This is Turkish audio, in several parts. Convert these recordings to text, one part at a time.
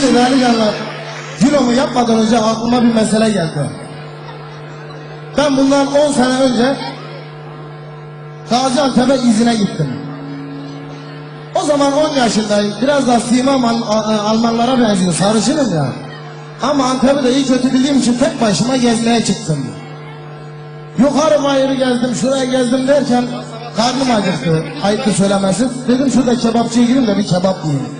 Şimdi değerli canlar, ciromu yapmadan önce aklıma bir mesele geldi. Ben bundan 10 sene önce Gaziantep'e izine gittim. O zaman 10 yaşındayım. Biraz da simam Al- Almanlara benziyor. Sarışınım ya. Ama Antep'i de iyi kötü bildiğim için tek başıma gezmeye çıktım. Yukarı bayırı gezdim, şuraya gezdim derken karnım acıktı. Ayıptı söylemesi. Dedim şurada kebapçıya gireyim de bir kebap yiyeyim.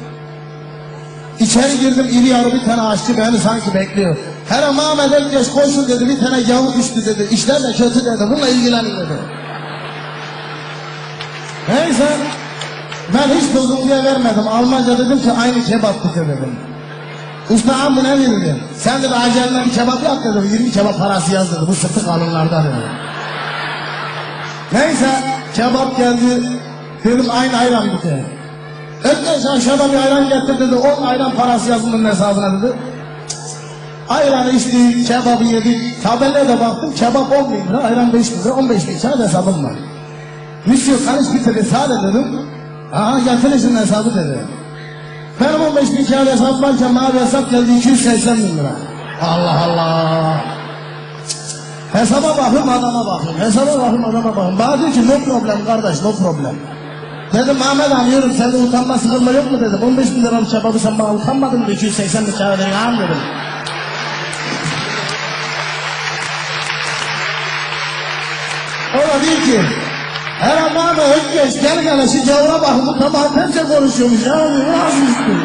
İçeri girdim iri yarı bir tane aşçı beni sanki bekliyor. Her Mehmet Ergeç koşun dedi bir tane gavur düştü dedi. İşler de kötü dedi. Bununla ilgilenin dedi. Neyse ben hiç bozuntuya vermedim. Almanca dedim ki aynı kebap bize dedim. Usta bu ne dedi? Sen dedi acelden bir kebap yap dedim. 20 kebap parası yaz dedi. Bu sıtı kalınlardan dedi. Neyse kebap geldi. Dedim aynı ayran bir. Ökkeş aşağıda bir ayran getir dedi. 10 ayran parası bunun hesabına dedi. Ayranı içtik, kebabı yedik. Tabelaya da baktım kebap 10 bin lira, ayran 5 bin lira, 15 bin kağıt hesabım var. Monsieur karış bitirdi sade dedim. Aha şunun hesabı dedi. Benim 15 bin kağıt hesabım varken mavi hesap geldi 280 bin lira. Allah Allah. Hesaba bakıyorum adama bakıyorum. Hesaba bakıyorum adama bakıyorum. Bana diyor ki no problem kardeş no problem. Dedim Ahmet abi yürüm sende utanma sıkılma yok mu dedim. 15 bin liralık kebabı sen bana utanmadın mı 280 bin kağıt ya dedim. O da diyor ki her ama Özgeç gel gel şu gavura bakın bu tamam Antepçe konuşuyormuş ya. Nasıl istiyor?